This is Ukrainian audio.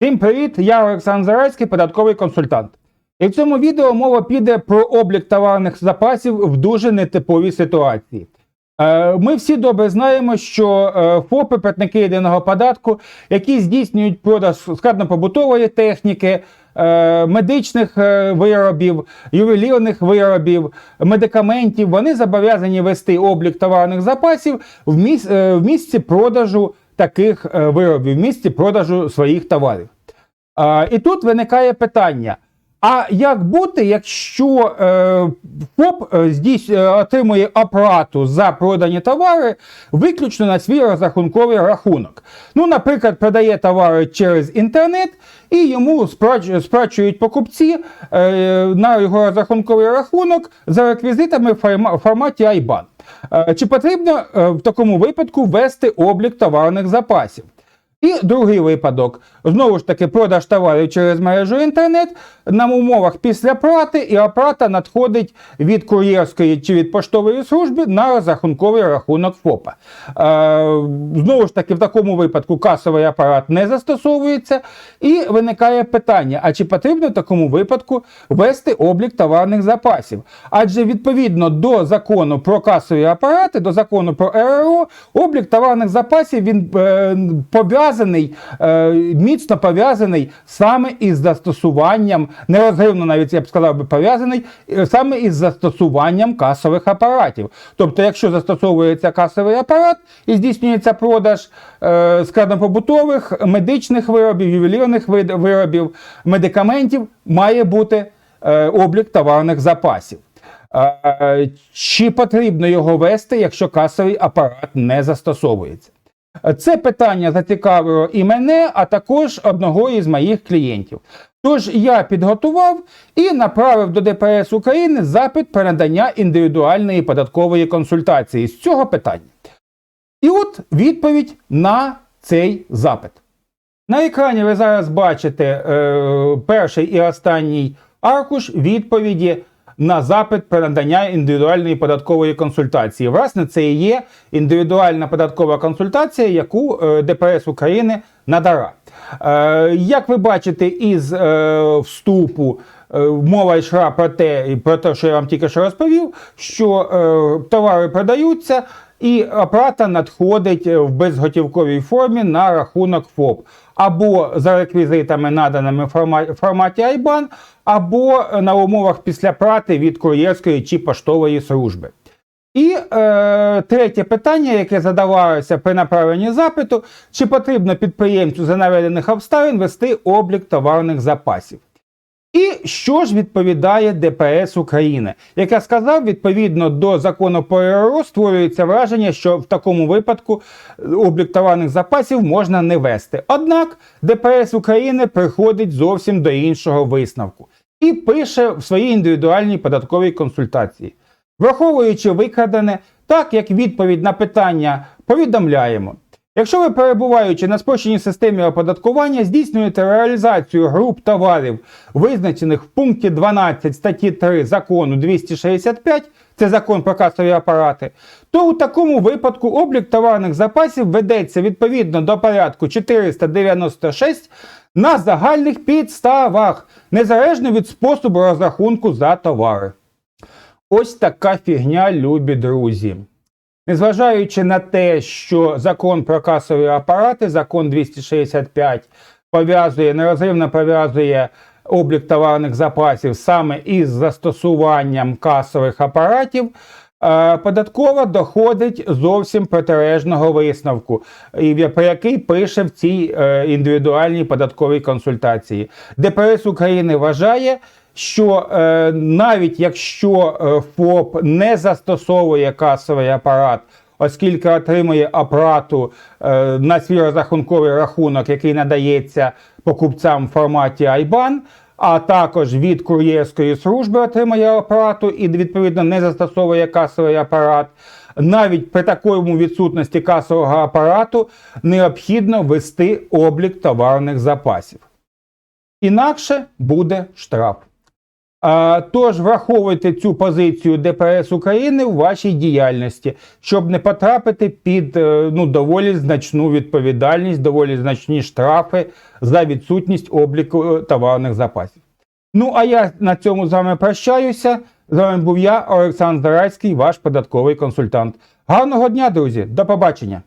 Всім привіт! Я Олександр Зарецький, податковий консультант. І в цьому відео мова піде про облік товарних запасів в дуже нетиповій ситуації. Е, Ми всі добре знаємо, що е, ФОПи, платники єдиного податку, які здійснюють продаж складнопобутової техніки, е, медичних виробів, ювелірних виробів, медикаментів, вони зобов'язані вести облік товарних запасів в місці продажу таких е, виробів, в місці продажу своїх товарів. І тут виникає питання: а як бути, якщо ФОП е, здійс- е, отримує оплату за продані товари виключно на свій розрахунковий рахунок? Ну, наприклад, продає товари через інтернет, і йому сплачують покупці е, на його розрахунковий рахунок за реквізитами в форматі IBAN. Е, Чи потрібно е, в такому випадку ввести облік товарних запасів? І другий випадок. Знову ж таки, продаж товарів через мережу інтернет на умовах після плати, і оплата надходить від кур'єрської чи від поштової служби на розрахунковий рахунок ФОПа. Е, знову ж таки, в такому випадку касовий апарат не застосовується, і виникає питання: а чи потрібно в такому випадку ввести облік товарних запасів? Адже відповідно до закону про касові апарати, до закону про РРО, облік товарних запасів він е, пов'язаний, е, міцно пов'язаний саме із застосуванням, нерозривно навіть я б сказав би пов'язаний е, саме із застосуванням касових апаратів. Тобто, якщо застосовується касовий апарат і здійснюється продаж е, складнопобутових, медичних виробів, ювелірних виробів, медикаментів, має бути облік товарних запасів. Чи потрібно його вести, якщо касовий апарат не застосовується? Це питання зацікавило і мене, а також одного із моїх клієнтів. Тож я підготував і направив до ДПС України запит про надання індивідуальної податкової консультації з цього питання. І от відповідь на цей запит. На екрані ви зараз бачите е, перший і останній аркуш відповіді на запит про надання індивідуальної податкової консультації. Власне, це і є індивідуальна податкова консультація, яку е, ДПС України надала. Е, як ви бачите із е, вступу, мова йшла про те, про те, що я вам тільки що розповів, що товари продаються. І оплата надходить в безготівковій формі на рахунок ФОП або за реквізитами, наданими в форматі IBAN, або на умовах після плати від кур'єрської чи поштової служби. І е, третє питання, яке задавалося при направленні запиту, чи потрібно підприємцю за наведених обставин вести облік товарних запасів. І що ж відповідає ДПС України, яка сказав, відповідно до закону про РРО, створюється враження, що в такому випадку облік товарних запасів можна не вести. Однак ДПС України приходить зовсім до іншого висновку і пише в своїй індивідуальній податковій консультації. Враховуючи викрадене, так як відповідь на питання повідомляємо. Якщо ви, перебуваючи на спрощеній системі оподаткування, здійснюєте реалізацію груп товарів, визначених в пункті 12 статті 3 закону 265, це закон про касові апарати, то у такому випадку облік товарних запасів ведеться відповідно до порядку 496 на загальних підставах, незалежно від способу розрахунку за товари. Ось така фігня, любі друзі. Незважаючи на те, що закон про касові апарати, закон 265, пов'язує, нерозривно пов'язує облік товарних запасів саме із застосуванням касових апаратів, е, податкова доходить зовсім протилежного висновку, про який пише в цій е, індивідуальній податковій консультації. ДПС України вважає, що е, навіть якщо е, ФОП не застосовує касовий апарат, оскільки отримує оплату е, на свій розрахунковий рахунок, який надається покупцям в форматі IBAN, а також від кур'єрської служби отримує оплату і відповідно не застосовує касовий апарат. Навіть при такому відсутності касового апарату необхідно вести облік товарних запасів. Інакше буде штраф. Тож враховуйте цю позицію ДПС України в вашій діяльності, щоб не потрапити під е, ну, доволі значну відповідальність, доволі значні штрафи за відсутність обліку е, товарних запасів. Ну а я на цьому з вами прощаюся. З вами був я, Олександр Зарайський, ваш податковий консультант. Гарного дня, друзі, до побачення!